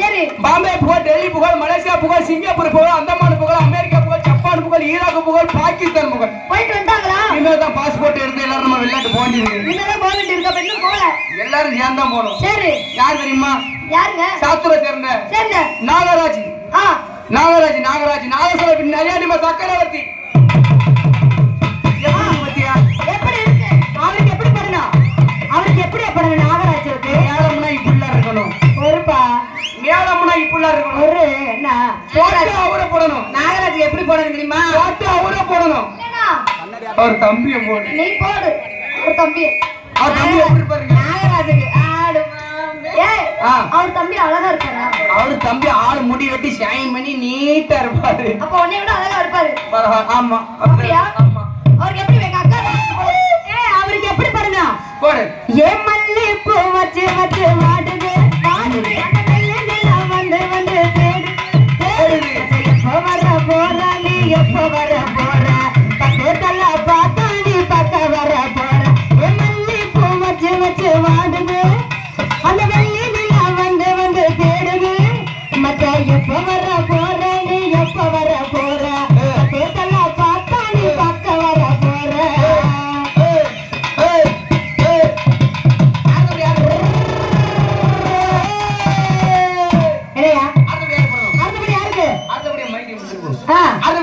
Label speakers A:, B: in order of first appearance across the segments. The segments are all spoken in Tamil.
A: சரி.
B: பாம்பே புகழ் டெல்லி புகழ் மலேசியா புகழ் சிங்கப்பூர் புகழ் அந்தமான் புகழ் அமெரிக்கா புகழ் ஜப்பான் புகழ் ஈராக் புகழ் பாகிஸ்தான் புகழ்.
A: போயிட்டு வந்தாங்களா?
B: இனிமேல் தான் பாஸ்போர்ட் எடுத்து எல்லாரும் நம்ம வெளிநாட்டு
A: போக வேண்டியது. இருக்க அப்ப இன்னும் போகல.
B: எல்லாரும் சேர்ந்து தான் போகணும்?
A: சரி.
B: யார் தெரியுமா?
A: யாருங்க?
B: சாத்துரை சேர்ந்த
A: சரிங்க
B: நாகராஜ். நாகராஜ் நாகராஜ் நாகேஸ்வர நரியாணிமா சக்கரவர்த்தி.
A: ஒருப்பா
B: மேலம்னா இப்படிலாம் இருக்கணும்.
A: ஒரு என்ன
B: போட்டு அவரை போடணும்.
A: நாகராஜ் எப்படி போடணும் தெரியுமா?
B: போட்டு அவரை போடணும். அவர் தம்பியை போடு.
A: நீ போடு. தம்பி.
B: அவர் தம்பி எப்படி பாருங்க
A: நாகராஜுக்கு ஆடு. அவர் தம்பி அழகா இருக்காரா?
B: அவரு தம்பி ஆள் முடி வெட்டி ஷைன் பண்ணி நீட்டா இருப்பாரு.
A: அப்ப உன்னை விட அழகா இருப்பாரு.
B: ஆமா.
A: அப்படியா? பார்த்து நீ பக்க வர போற மல்லி பூ வச்சு வச்சு வாடுது.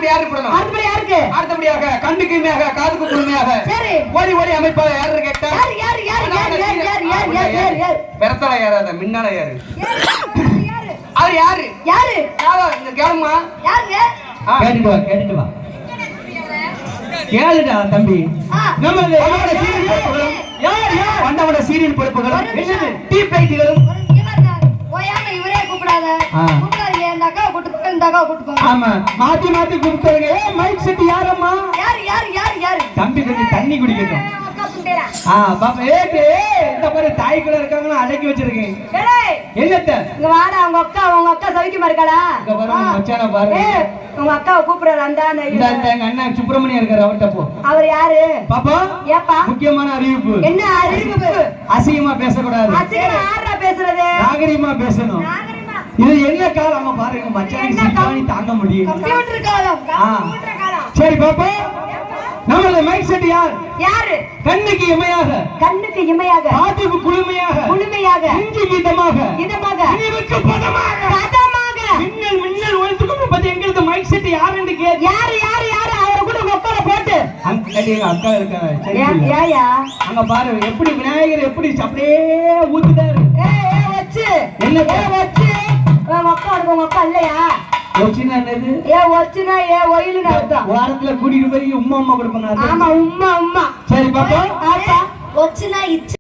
B: அடுத்தபடி யாரு போடணும்?
A: அடுத்தபடி யாருக்கு?
B: அடுத்தபடியாக கண்ணுக்கு இமையாக காதுக்கு குளுமையாக.
A: சரி.
B: ஓடி ஓடி அமைப்பாக யாரு கேட்டா?
A: யாரு யாரு யாரு யாரு யாரு யாரு யாரு யாரு யாரு? யாரு?
B: பெருத்தல யாராத மின்னால யாரு
A: யாரு? யாரு
B: அவர் யாரு?
A: யாரு?
B: யாரோ இங்க கேளுமா?
A: யாருங்க?
C: கேட்டுட்டு வா கேட்டுட்டு வா. கேளுடா தம்பி.
B: வண்டவன சீரியல் பொறுப்புகளும்
C: யார் யார்?
B: வண்டவன சீரியல் பொறுப்புகளும். டீ பைட்டுகளும்?
A: இவரே கூப்பிடாத.
C: ஆமா மாத்தி மாத்தி கூப்பிட்டாங்க ஏ மைக் செட் யாரம்மா?
A: யாரு யாரு யாரு யாரு?
C: தம்பி கொஞ்சம் தண்ணி குடிக்கட்டும்.
A: ஆ,
C: பாப்பா ஏட்டு இந்த மாதிரி அடக்கி வச்சிருக்கேன்.
A: ஏய்
C: என்னத்த?
A: இங்க வாடா உங்க அக்கா உங்க அக்கா சவிக்குமா இருக்காடா
C: இங்க பாரு, உங்க
A: ஆ.
C: மச்சானை
A: உங்க அக்காவை கூப்பிடுறாரு அந்த
C: எங்க அண்ணன் சுப்பிரமணியம் இருக்காரு அவர்கிட்ட போ.
A: அவர் யாரு?
C: பாப்பா
A: ஏப்பா?
C: முக்கியமான அறிவிப்பு.
A: என்ன அறிவிப்பு?
C: அசிங்கமா பேசக்கூடாது.
A: அசிங்கமா யாரா பேசுறது?
C: நாகரிகமா பேசணும். இது என்ன காலம்? அங்க பாருங்க
A: காலம்?
C: சிரிப்பானி தாங்க முடியும்
A: கம்ப்யூட்டர் காலம். கம்ப்யூட்டர் காலம்.
C: சரி பாப்பா. நம்மளது மைக் செட் யார்?
A: யாரு?
C: கண்ணுக்கு இமையாக.
A: கண்ணுக்கு இமையாக.
C: காதுக்கு குளுமையாக.
A: முழுமையாக
C: நெஞ்சு கீதமாக.
A: இதமாக
C: நினைவுக்கு பதமாக.
A: பதமாக.
C: மின்னல் மின்னல் ஒழித்துக்கொண்டு பத்தி எங்களுக்கு மைக் செட் யாருன்னு கேட்டு
A: யாரு யாரு யாரு? அவரை கூட அக்காவை போட்டு.
C: அங்க எங்க அக்கா இருக்காங்க.
A: ஏயா
C: அங்க பாரு எப்படி விநாயகர் எப்படி அப்படியே ஊத்துட்டாரு
A: ஏ ஏ வச்சு.
C: என்ன
A: உங்க
C: ஒரு சின்ன என்னது?
A: ஏ வச்சுனா ஏ ஒயிலுன்னு அர்த்தம்.
C: வாரத்துல கூட்டிட்டு போய் உம்மா அம்மா கொடுப்பாங்க.
A: ஆமா உம்மா உம்மா.
C: சரி பாப்பா.
A: இச்சு